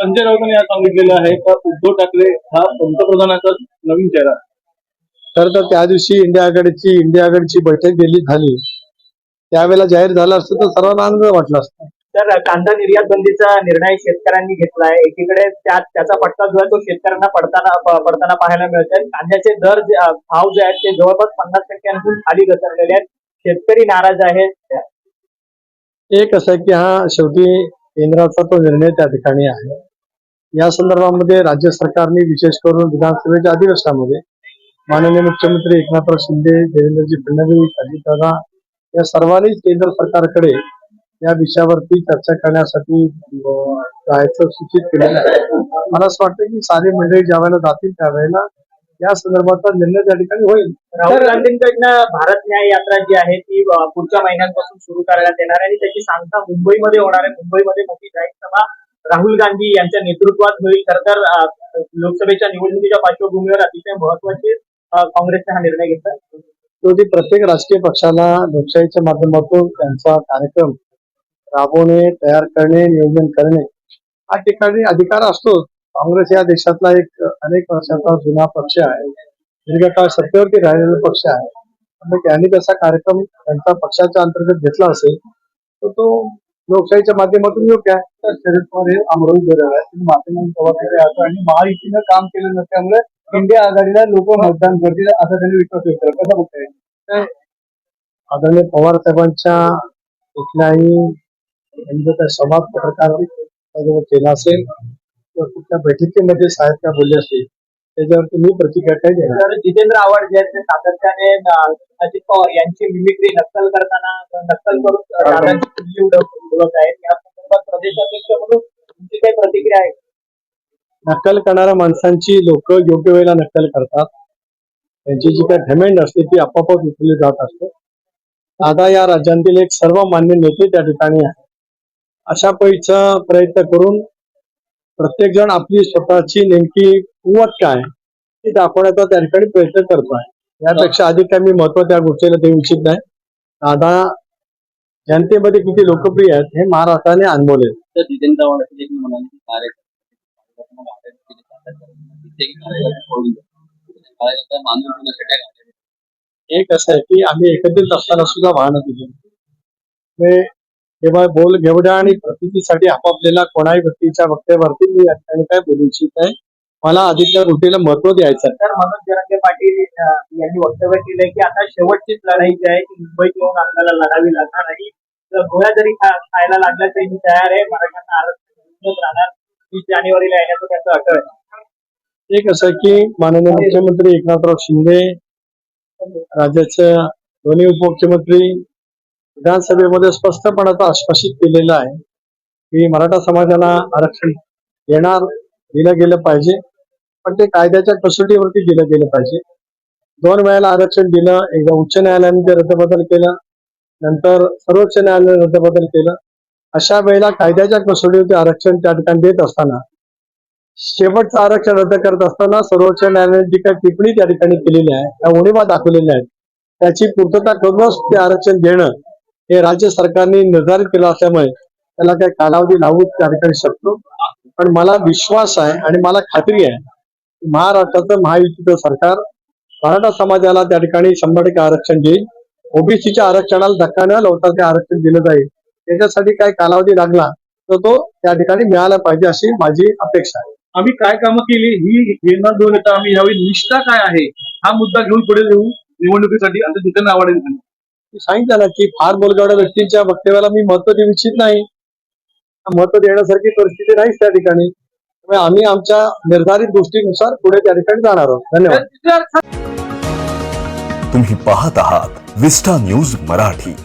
संजय राऊतांनी आज सांगितलेलं आहे का उद्धव ठाकरे हा पंतप्रधानाचा नवीन चेहरा. आहे. खरं तर त्या दिवशी इंडिया आघाडीची इंडिया आघाडीची बैठक दिल्लीत झाली. त्यावेळेला जाहीर झालं असतं तर सर्वांना आनंद वाटला असता. तर कांदा निर्यात बंदीचा निर्णय शेतकऱ्यांनी घेतलाय एकीकडे त्या- त्याचा फटका जो आहे तो शेतकऱ्यांना पडताना पडताना पाहायला मिळतोय. कांद्याचे दर भाव जे आहेत ते जवळपास पन्नास टक्क्यांहून खाली घसरलेले आहेत. शेतकरी नाराज आहेत एक असं आहे की हा शेवटी केंद्राचा तो निर्णय त्या ठिकाणी आहे. या संदर्भामध्ये राज्य सरकारने विशेष करून विधानसभेच्या अधिवेशनामध्ये माननीय मुख्यमंत्री एकनाथराव शिंदे देवेंद्रजी फडणवीस अजितदादा या सर्वांनीच केंद्र सरकारकडे या विषयावरती चर्चा करण्यासाठी जायचं सूचित केलेलं आहे. मला असं वाटतं की सारे मंडळी ज्या वेळेला जातील त्यावेळेला या संदर्भाचा निर्णय त्या ठिकाणी होईल. राहुल गांधींकडनं भारत न्याय यात्रा जी आहे ती पुढच्या महिन्यांपासून सुरू करण्यात येणार आहे आणि त्याची सांगता मुंबईमध्ये होणार आहे. मुंबईमध्ये मोठी जाहीर सभा राहुल गांधी यांच्या नेतृत्वात होईल. खर तर लोकसभेच्या निवडणुकीच्या पार्श्वभूमीवर अतिशय महत्त्वाचे काँग्रेसने हा निर्णय घेतला. शेवटी प्रत्येक राजकीय पक्षाला लोकशाहीच्या माध्यमातून त्यांचा कार्यक्रम राबवणे तयार करणे नियोजन करणे हा ठिकाणी अधिकार असतो काँग्रेस या देशातला एक अनेक वर्षाचा जुना पक्ष आहे. दीर्घकाळ सत्तेवरती राहिलेला पक्ष आहे. मग त्यांनी तसा कार्यक्रम त्यांचा पक्षाच्या अंतर्गत घेतला असेल तर तो लोकशाहीच्या माध्यमातून योग्य आहे. तर शरद पवार हे अमरावती बरोबर आहे. तुम्ही माध्यमांनी जबाबदारी आहे आणि महायुतीनं काम केलं नसल्यामुळे इंडिया आघाडीला लोक मतदान करतील असा त्यांनी विश्वास व्यक्त केला. कसा बघताय? आदरणीय पवार साहेबांच्या कुठल्याही जर काही संवाद पत्रकार केला असेल किंवा कुठल्या बैठकीमध्ये साहेब काय बोलले असतील त्याच्यावरती मी प्रतिक्रिया काही देणार तर जितेंद्र आव्हाड जे आहेत ते सातत्याने अजित पवार यांची मिमिक्री नक्कल करताना नक्कल करून दादांची खुर्ची आहेत. या संदर्भात प्रदेशाध्यक्ष म्हणून तुमची काही प्रतिक्रिया आहे? नक्कल करणाऱ्या माणसांची लोक योग्य वेळेला नक्कल करतात. त्यांची जी काही घमेंड असते ती आपापच उचलली जात असते. दादा या राज्यातील एक सर्वमान्य नेते त्या ठिकाणी आहे. अशा पैचा प्रयत्न करून प्रत्येक जण आपली स्वतःची नेमकी कुवत काय ती दाखवण्याचा त्या ठिकाणी प्रयत्न करतो आहे यापेक्षा अधिक काही मी महत्त्व त्या गोष्टीला देऊ इच्छित नाही. दादा जनतेमध्ये किती लोकप्रिय आहेत हे महाराष्ट्राने अनुभवले तर जितेंद्र म्हणाले की कार्यकर्ते. एक असं आहे की आम्ही एकत्रित असताना सुद्धा वाहनं दिली म्हणजे केवळ बोल घेवड्या आणि प्रतीसाठी आपापलेला कोणाही व्यक्तीच्या वक्तव्यावरती मी या ठिकाणी काय बोलू इच्छित आहे मला अधिकच्या गोष्टीला महत्त्व द्यायचं तर मनोज जरांगे पाटील यांनी वक्तव्य केलंय की आता शेवटचीच लढाई जी आहे ती मुंबईत येऊन आपल्याला लढावी लागणार जर गोळ्या जरी खायला लागल्या तरी मी तयार आहे. मराठ्यांना आरक्षण राहणार. वीस जानेवारीला येण्याचं त्यांचं अटळ आहे. एक असं की माननीय मुख्यमंत्री एकनाथराव शिंदे राज्याचे दोन्ही उपमुख्यमंत्री विधानसभेमध्ये स्पष्टपणाचं आश्वासित केलेलं आहे की मराठा समाजाला आरक्षण देणार दिलं गेलं पाहिजे. पण ते कायद्याच्या कसोटीवरती दिलं गेलं पाहिजे. दोन वेळेला आरक्षण दिलं एकदा उच्च न्यायालयाने ते रद्दबदल केलं नंतर सर्वोच्च न्यायालयाने रद्दबदल केलं. अशा वेळेला कायद्याच्या कसोटीवरती आरक्षण त्या ठिकाणी देत असताना शेवटचं आरक्षण रद्द करत असताना सर्वोच्च न्यायालयाने जी काही टिप्पणी त्या ठिकाणी केलेली आहे त्या उणीवा दाखवलेल्या आहेत. त्याची पूर्तता करूनच ते आरक्षण देणं हे राज्य सरकारने निर्धारित केलं असल्यामुळे त्याला काही कालावधी लावू त्या ठिकाणी शकतो. पण मला विश्वास आहे आणि मला खात्री आहे की महाराष्ट्राचं महायुतीचं सरकार मराठा समाजाला त्या ठिकाणी शंभर टक्के आरक्षण देईल. ओबीसीच्या आरक्षणाला धक्का न लावता ते आरक्षण दिलं जाईल. त्याच्यासाठी काही कालावधी लागला तर तो त्या ठिकाणी मिळाला पाहिजे अशी माझी अपेक्षा आहे. आम्ही काय कामं केली ही घेणार दोन येता आम्ही यावेळी निष्ठा काय आहे हा मुद्दा घेऊन पुढे येऊ निवडणुकीसाठी आता सांगितलं. मी सांगितलं ना की फार बोलगावड्या व्यक्तींच्या वक्तव्याला मी महत्त्व देऊ इच्छित नाही. महत्त्व देण्यासारखी परिस्थिती नाहीच त्या ठिकाणी. त्यामुळे आम्ही आमच्या निर्धारित गोष्टीनुसार पुढे त्या ठिकाणी जाणार आहोत. धन्यवाद. तुम्ही पाहत आहात विस्टा न्यूज मराठी.